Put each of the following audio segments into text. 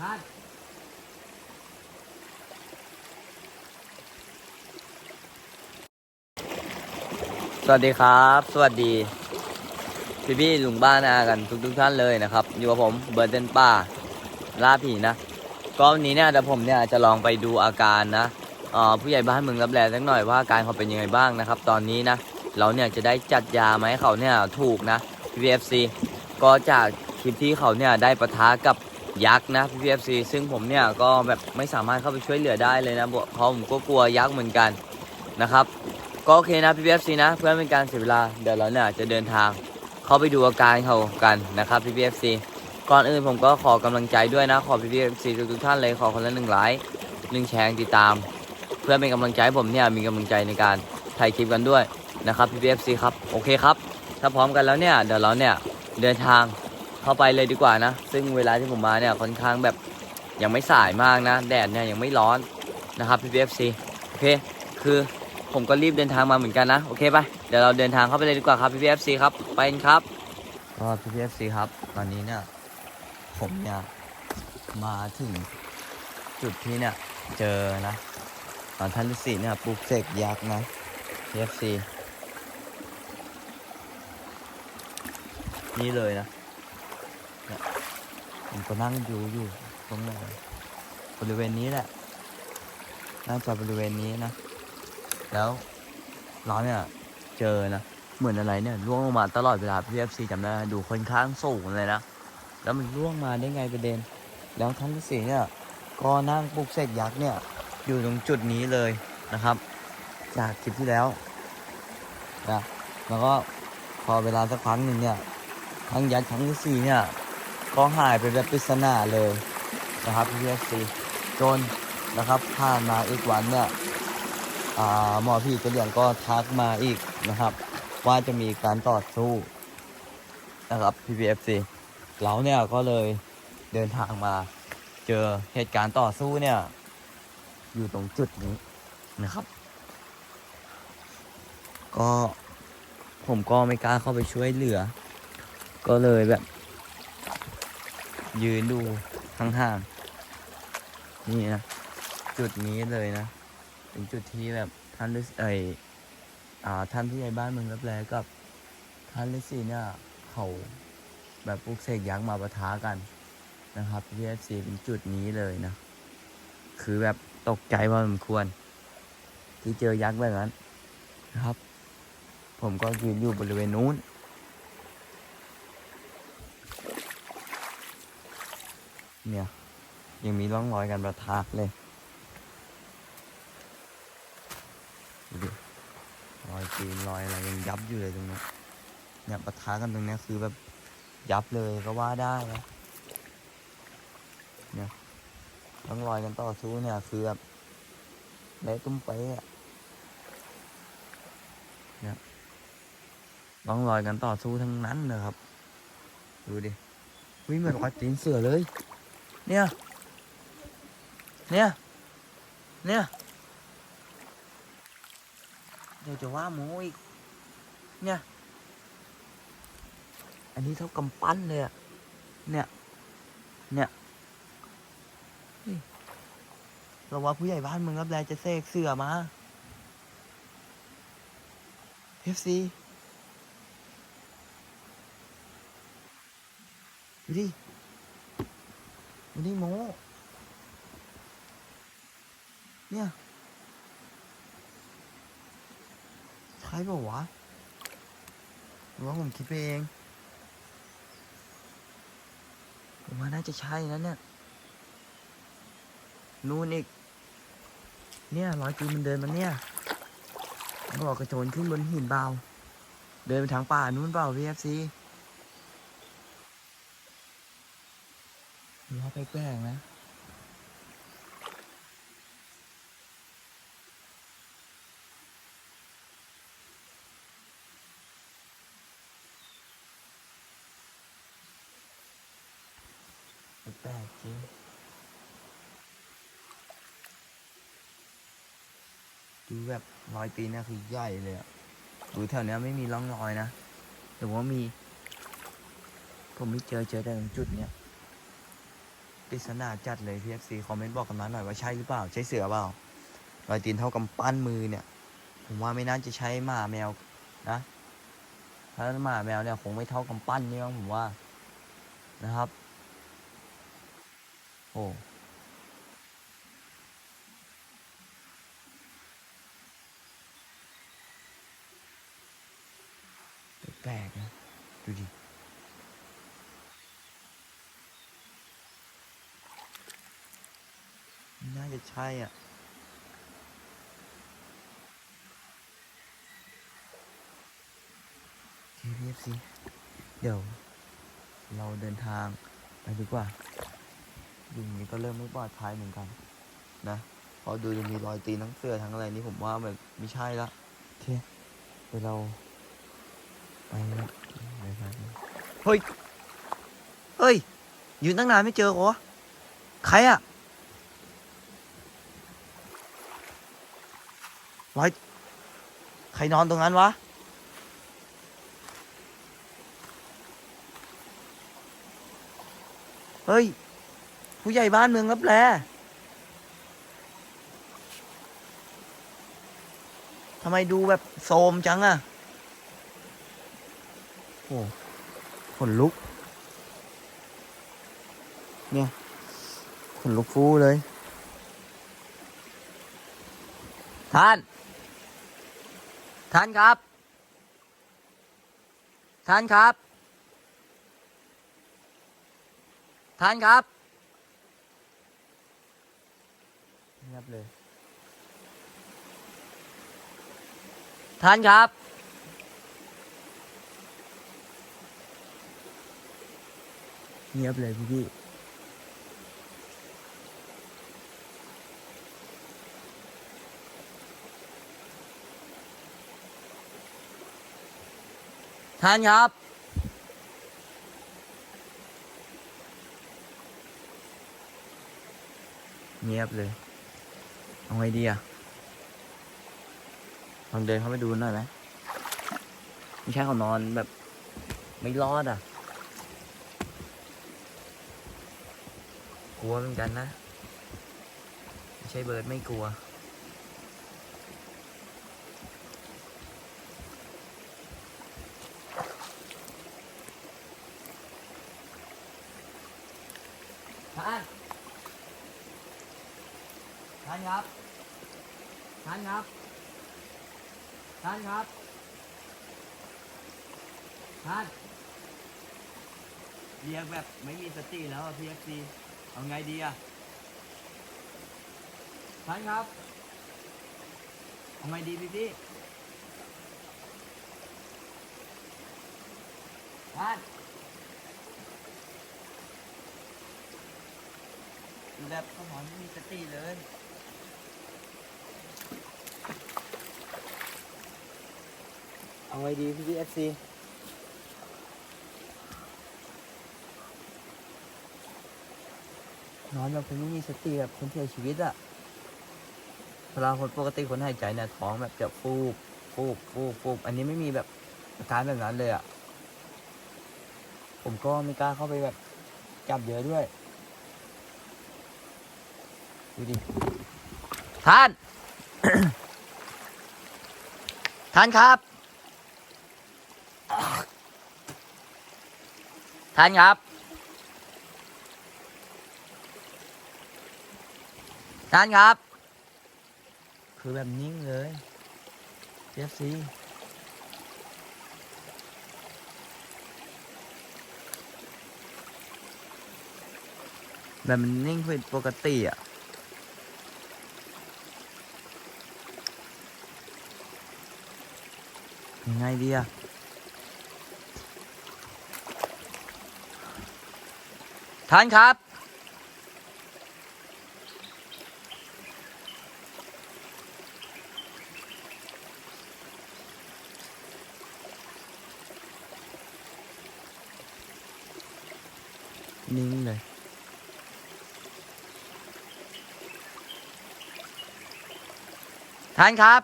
ท่านสวัสดีครับ สวัสดีพี่พี่ลุงบ้านอากันทุกทุกท่านเลยนะครับ อยู่กับผมเบิร์ดเดนป่าล่าผีนะ ก็วันนี้เนี่ยเดี๋ยวผมเนี่ยจะลองไปดูอาการนะผู้ใหญ่บ้านเมืองรับแลสักหน่อยว่าอาการเขาเป็นยังไงบ้างนะครับ ตอนนี้นะ เราเนี่ยจะได้จัดยามาให้เขาเนี่ยถูกนะ PPFC ก็จากคลิปที่เขาเนี่ยได้ประทะกับ ยักษ์นะ PPFC ซึ่งผมเนี่ยก็แบบไม่สามารถเข้าไปช่วยเหลือได้เลยนะเพราะผมก็กลัวยักษ์เหมือนกันนะครับ ก็โอเคนะ PPFC นะ เพื่อเป็นการเสียเวลาเดี๋ยวเราเนี่ยจะเดินทางเข้าไปดูอาการเขากันนะครับ PPFC ก่อนอื่นผมก็ขอกำลังใจด้วยนะ ขอ PPFC ทุกท่านเลยขอคนละหนึ่งไลค์หนึ่งแชร์ติดตาม เพื่อเป็นกำลังใจผมเนี่ยมีกำลังใจในการถ่ายคลิปกันด้วยนะครับ PPFC ครับโอเคครับถ้าพร้อมกันแล้วเนี่ยเดี๋ยวเราเนี่ยเดินทาง เข้าไปเลยดีกว่านะ ซึ่งเวลาที่ผมมาเนี่ยค่อนข้างแบบยังไม่สายมากนะ แดดเนี่ยยังไม่ร้อนนะครับ PPFC โอเค คือผมก็รีบเดินทางมาเหมือนกันนะ โอเคไปเดี๋ยวเราเดินทางเข้าไปเลยดีกว่าครับ PPFC ครับ ไปกันครับก็ PPFC ครับ ตอนนี้เนี่ยผมเนี่ยมาถึงจุดที่เนี่ยเจอนะตอนท่านฤาษีเนี่ยปลูกเสกยักษ์นะ PFC นี่เลยนะ ผมก็นั่งดูอยู่ตรงไหนบริเวณนี้แหละ น่าจะบริเวณนี้นะ แล้วเราเนี่ยเจอนะ เหมือนอะไรเนี่ยร่วงลงมาตลอดเวลาพี่เอฟซีจำได้ดูค่อนข้างสูงเลยนะ แล้วมันร่วงมาได้ไงประเด็น แล้วท่านฤาษีเนี่ย ก็นั่งปลุกเสกยักษ์เนี่ย อยู่ตรงจุดนี้เลยนะครับ จากคลิปที่แล้วนะแล้วก็พอเวลาสักพักหนึ่งเนี่ยทั้งยักษ์ทั้งฤาษีเนี่ย ก็หายไปแบบปริศนาเลยนะครับพี่เอฟซีจนนะครับผ่านมาอีกวันเนี่ยหมอพี่กระเหลี่ยงก็ทักมาอีกนะครับ ว่าจะมีการต่อสู้นะครับ PPFC เราเนี่ยก็เลยเดินทางมาเจอเหตุการณ์ต่อสู้เนี่ย อยู่ตรงจุดนี้นะครับ ก็ผมก็ไม่กล้าเข้าไปช่วยเหลือ ก็เลยแบบ ยืนดูห่างๆนี่นะจุดนี้เลยนะ เป็นจุดที่แบบท่านฤาษีเอยอ่าท่านผู้ใหญ่บ้านเมืองรับแลกับท่านฤาษีเนี่ยเขาแบบปลุกเสกยักษ์มาปะทะกันนะครับพีเอฟซีเป็นจุดนี้เลยนะ คือแบบตกใจพอสมควร ที่เจอยักษ์แบบนั้นนะครับ ผมก็ยืนอยู่บริเวณนู้น เนี่ย ยังมีร่องรอยการประทะเลยดูดิรอยจีนรอยอะไรยังยับอยู่เลยตรงเนี้ยเนี่ยประทะกันตรงเนี้ยคือแบบยับเลยก็ว่าได้นะเนี่ยต้องรอยกันต่อสู้เนี่ยคือแบบเละตุ้มเป๊ะอะเนี่ยต้องรอยกันต่อสู้ทั้งนั้นนะครับ ดูดิวิเหมือนรอยตีนเสือเลย เนี่ย เนี่ย เนี่ย เดี๋ยวจะว่าโมอีก เนี่ย อันนี้เท่ากำปั้นเลยอะเนี่ย เนี่ยเราว่าผู้ใหญ่บ้านมืองรับแลจะเสกเสือมาเอฟซีดูดิ ดูดิโมเนี่ยใช่ป่าวะหรือว่าผมคิดไปเอง ผมว่าน่าจะใช่นะเนี่ย นู่นอีก เนี่ยรอยจีนมันเดินมาเนี่ยมันบอกกระโจนขึ้นบนหินเบา เดินไปทางป่านู้นเปล่า VFC รอ ไปแปลกๆนะแปลกจริงดูแบบรอยตีนนี่ยคือใหญ่เลยอะดูแถวเนี้ยไม่มีร่องรอยนะแต่ว่ามี ผมไม่เจอเจอแต่ตรงจุดเนี้ย ปริศนาจัดเลยพีเอฟซีคอมเมนต์บอกกันมาหน่อยว่าใช่หรือเปล่า ใช่เสือเปล่ารอยตีนเท่ากำปั้นมือเนี่ย ผมว่าไม่น่าจะใช้หมาแมวนะถ้าหมาแมวเนี่ยคงไม่เท่ากำปั้นนี่มั้งผมว่านะครับ โอ้แปลกนะ ดูดิ น่าจะใช่อะ KFC เดี๋ยว เราเดินทางไปดีกว่าดูอย่างนี้ก็เริ่มไม่ปลอดภัยเหมือนกัน นะเพราะดูจะมีรอยตีนทั้งเสื้อทั้งอะไรนี่ผมว่าแบบไม่ใช่ละโอเคเดี๋ยวเราไปละไปครับเฮ้ยเฮ้ยยืนตั้งนานไม่เจอเหรอใครอะ รอยใครนอนตรงนั้นวะ เฮ้ย ผู้ใหญ่บ้านเมืองรับแลทำไมดูแบบโทรมจังอะโอ้ขนลุก เนี่ยขนลุกฟูเลย ท่าน ท่านครับ ท่านครับ ท่านครับเงียบเลย ท่านครับ เงียบเลยพี่พี่ ท่านครับ เงียบเลย เอาไงดีอะลองเดินเข้าไปดูหน่อยไหมไม่ใช่เขานอนแบบ ไม่รอดอะ กลัวเหมือนกันนะ ไม่ใช่เบิร์ดไม่กลัว ท่านท่านครับท่านครับท่านครับท่านเรียกแบบไม่มีสติแล้วพีเอฟซีเอาไงดีอะท่านครับเอาไงดีพี่พี่ท่าน แบบเขาหอนไม่มีสติเลยเอาไงดีพี่พี่เอฟซีนอนแบบคนไม่มีสติแบบคนเสียชีวิตอะเวลาคนปกติคนหายใจเนี่ยท้องแบบจะฟูบฟูบฟูบฟูบอันนี้ไม่มีแบบอาการแบบนั้นเลยอะผมก็ไม่กล้าเข้าไปแบบจับเยอะด้วย ดูดิท่าน ท่านครับ ท่านครับ ท่านครับ คือแบบนิ่งเลยเจฟซีแบบมันนิ่งผิดปกติอะ ยังไงดีอะท่านครับ นิ่งเลยท่านครับ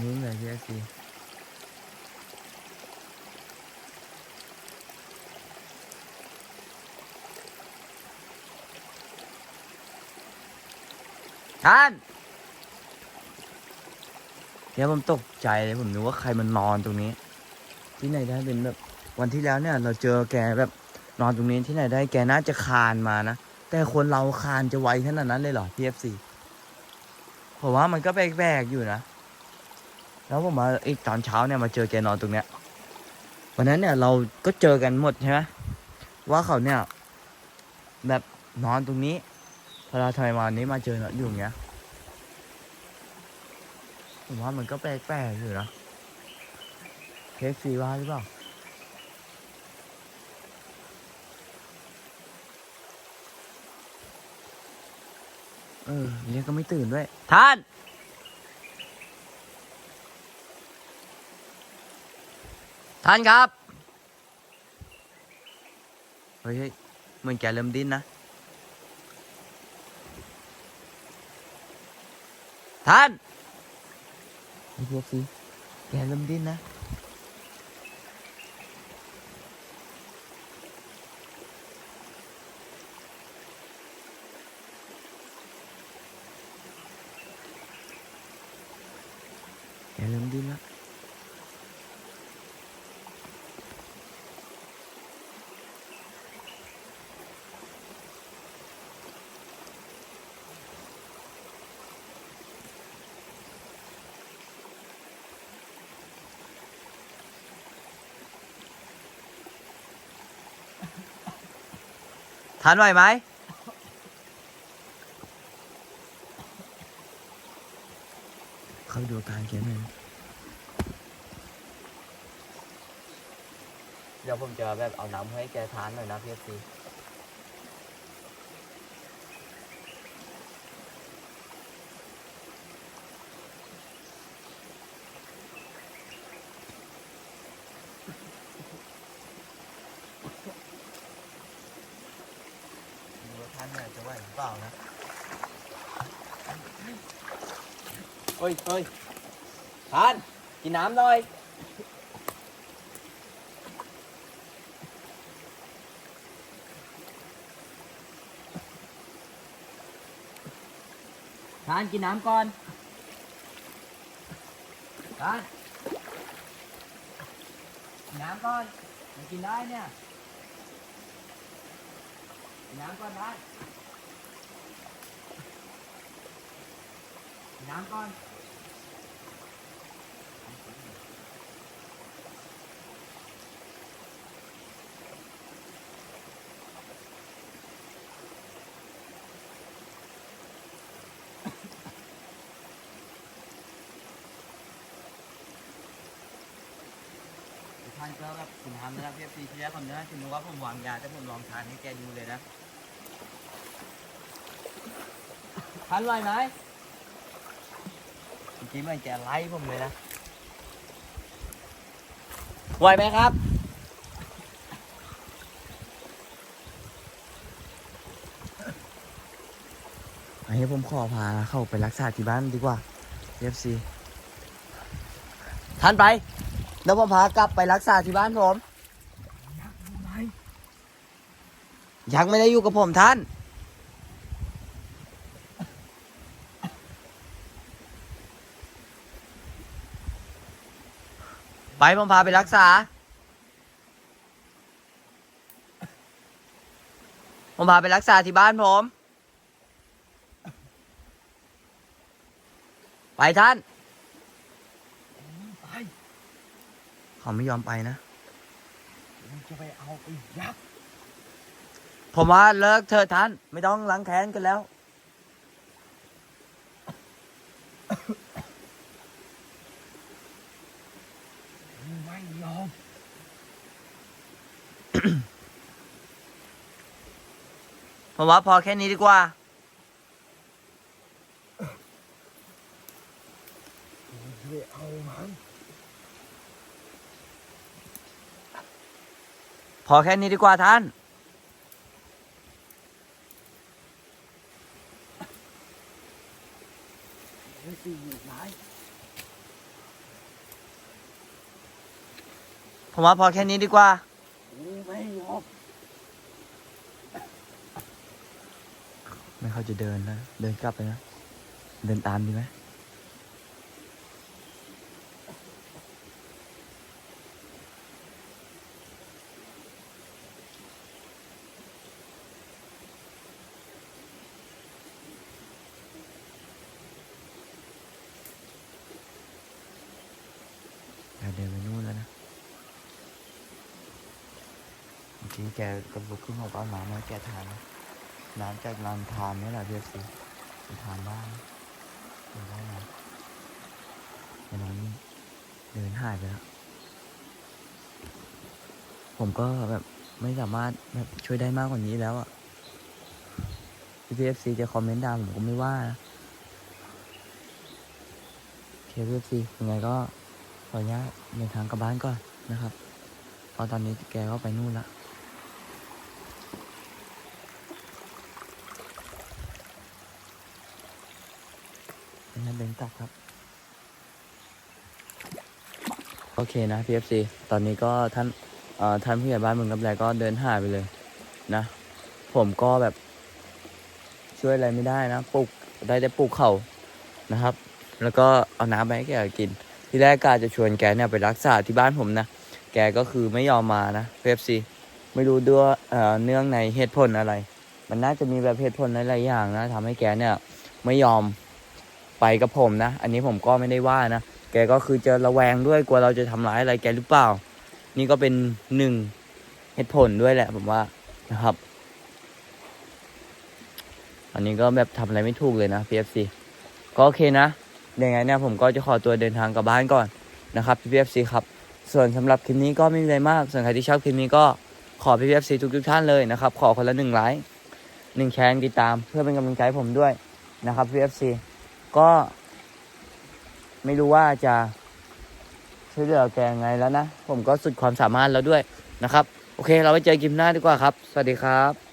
น นิ่ งเลยพี่เอฟซีท่านเดี๋ยวผมตกใจเลยผมนึกว่าใครมันนอนตรงนี้ ที่ไหนได้เป็นแบบวันที่แล้วเนี่ย เราเจอแกแบบนอนตรงนี้ที่ไหนได้แกน่าจะคานมานะ แต่คนเราคานจะไวขนาดนั้นเลยเหรอพีเอฟซีผมว่ามันก็แปลกๆอยู่นะ แล้วผมมาอีกตอนเช้าเนี่ยมาเจอแกนอนตรงเนี้ยวันนั้นเนี่ยเราก็เจอกันหมดใช่ไหมว่าเขาเนี่ย แบบนอนตรงนี้พอเราทำไมวันนี้มาเจอเนาะอยู่อย่างเงี้ยผมว่ามันก็แปลกๆอยู่นะเคฟซีว่าหรือเปล่าเออเรียกก็ไม่ตื่นด้วย ท่าน ท่านครับเฮ้ยเฮ้ยเหมือนแกเริ่มดิ้นนะ ท่านไอ้พวกสิแกเริ่มดิ้นนะแกเริ่มดิ้นแล้ว ทานไหวไหมเข้าไปดูอาการแกหน่อยนะเดี๋ยวผมจะแบบเอาน้ำให้แกทานหน่อยนะพี่ซีดูว่าท่านเนี่ยจะไหวหรือเปล่านะ เฮ้ยเฮ้ยทาน กินน้ำหน่อย ทานกินน้ำก่อน ทาน กินน้ำก่อนมันกินได้เนี่ย กินน้ำก่อนทาน กินน้ำก่อน ท่านก็แบบคุณทำนะครับพี่ซีที่แรกผมนะถึงรู้ว่าผมวางยาแต่ผมลองทานให้แกดูเลยนะทานไหวไหมเมื่อกี้มันแกไล่ผมเลยนะไหวไหมครับอันนี้ผมขอพาเข้าไปรักษาที่บ้านดีกว่าเอฟซีท่านไป เดี๋ยวผมพากลับไปรักษาที่บ้านผมยังไม่ได้อยู่กับผมท่าน ไปผมพาไปรักษา ผมพาไปรักษาที่บ้านผม ไปท่าน เขาไม่ยอมไปนะมันจะไปเอาไอ้ยักษ์ผมว่าเลิกเถอะท่าน ไม่ต้องล้างแค้นกันแล้ว ไม่ยอมผมว่าพอแค่นี้ดีกว่ามันจะไปเอามัน พอแค่นี้ดีกว่าท่าน ผมว่าพอแค่นี้ดีกว่า ไม่เขาจะเดินนะ เดินกลับไปนะ เดินตามดีไหม แกกระลุกขึ้นมาว่าน้ำมาให้แกทานนะน้ำจากลานทานนี่แหละเพียสิทานบ้างเดี๋ยวได้นะไอ้น้องเดินหายไปแล้ว ผมก็แบบไม่สามารถแบบช่วยได้มากกว่านี้แล้วอะพี่พีเอฟซีจะคอมเมนต์ด่าผมก็ไม่ว่านะพีเอฟซียังไงก็ขออนุญาตเดินทางกลับบ้านก่อนนะครับเพราะตอนนี้แกก็ไปนู่นละ นั้นเดินกลับครับ โอเคนะ PFC ตอนนี้ก็ท่านท่านผู้ใหญ่บ้านเมืองกับแลก็เดินหายไปเลยนะ ผมก็แบบช่วยอะไรไม่ได้นะปลูกได้แต่ปลูกเขานะครับ แล้วก็เอาน้ำไปให้แกกิน ที่แรกกาจะชวนแกเนี่ยไปรักษาที่บ้านผมนะแกก็คือไม่ยอมมานะ PFC ไม่รู้ด้วยเเนื่องในเหตุผลอะไร มันน่าจะมีแบบเหตุผลหลายๆอย่างนะทำให้แกเนี่ยไม่ยอม ไปกับผมนะ อันนี้ผมก็ไม่ได้ว่านะ แกก็คือจะระแวงด้วยกลัวเราจะทำร้ายอะไรแกหรือเปล่า นี่ก็เป็นหนึ่งเหตุผลด้วยแหละ ผมว่านะครับ อันนี้ก็แบบทำอะไรไม่ถูกเลยนะ PFC ก็โอเคนะยังไงเนี่ยผมก็จะขอตัวเดินทางกลับบ้านก่อนนะครับ PFC ครับส่วนสำหรับคลิปนี้ก็ไม่มีอะไรมาก ส่วนใครที่ชอบคลิปนี้ก็ขอ PFC ทุกทุกท่านเลยนะครับ ขอคนละหนึ่งไลค์หนึ่งแชร์ติดตามเพื่อเป็นกำลังใจผมด้วยนะครับ PFC ก็ ไม่รู้ว่าจะช่วยเหลือแกยังไงแล้วนะ ผมก็สุดความสามารถแล้วด้วยนะครับ โอเค เราไปเจอกิมหน้าดีกว่าครับ สวัสดีครับ